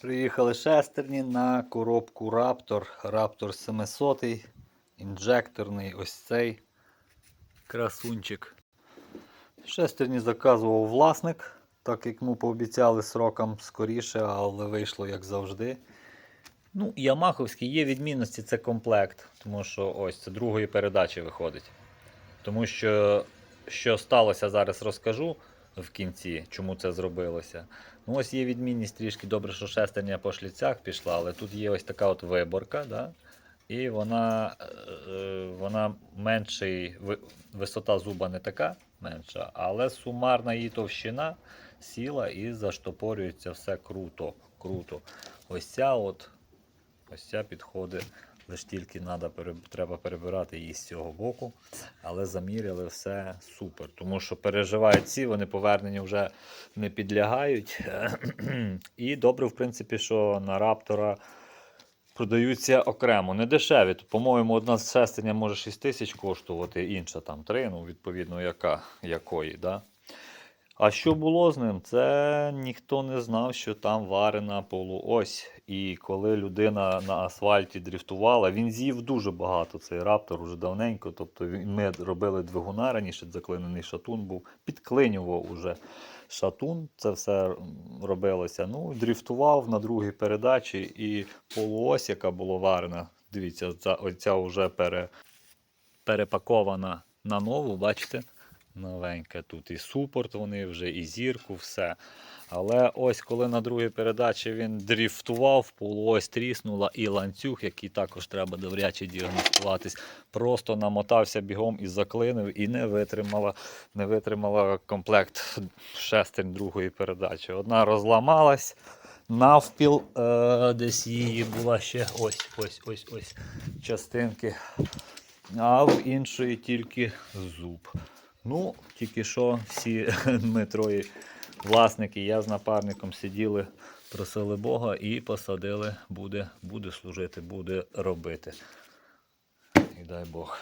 Приїхали шестерні на коробку Raptor. Raptor 700 інжекторний ось цей красунчик. Шестерні заказував власник, так як ми пообіцяли срокам скоріше, але вийшло як завжди. Ну, Ямаховський є відмінності, це комплект, тому що ось це другої передачі виходить. Тому що що сталося зараз розкажу в кінці, чому це зробилося. Ну, ось є відмінність трішки добре, що шестерня по шліцях пішла, але тут є ось така от виборка, да? і вона, е, вона менший, висота зуба не така менша, але сумарна її товщина сіла і заштопорюється все круто. круто. Ось ця от, ось ця підходить. Лише тільки треба перебирати її з цього боку. Але заміряли все супер. Тому що переживають ці, вони поверненню вже не підлягають. І добре, в принципі, що на раптора продаються окремо, не дешеві. По-моєму, одна з шестерня може 6 тисяч коштувати, інша там 3, ну, відповідно, яка, якої. Да? А що було з ним? Це ніхто не знав, що там варена полуось. І коли людина на асфальті дріфтувала, він з'їв дуже багато цей раптор уже давненько. Тобто ми робили двигуна раніше, заклинений шатун був, підклинював уже шатун. Це все робилося. Ну, дріфтував на другій передачі, і полуось, яка була варена, дивіться, ця, оця вже пере, перепакована на нову, бачите? Новеньке тут і супорт, вони вже, і зірку, все. Але ось коли на другій передачі він дріфтував, полуось тріснула і ланцюг, який також треба добряче діагностуватись, просто намотався бігом і заклинив, і не витримала, не витримала комплект шестернь другої передачі. Одна розламалась навпіл, е, десь її була ще ось ось ось ось частинки, а в іншої тільки зуб. Ну, тільки що всі ми троє власники, я з напарником сиділи, просили Бога і посадили, буде, буде служити, буде робити. І дай Бог.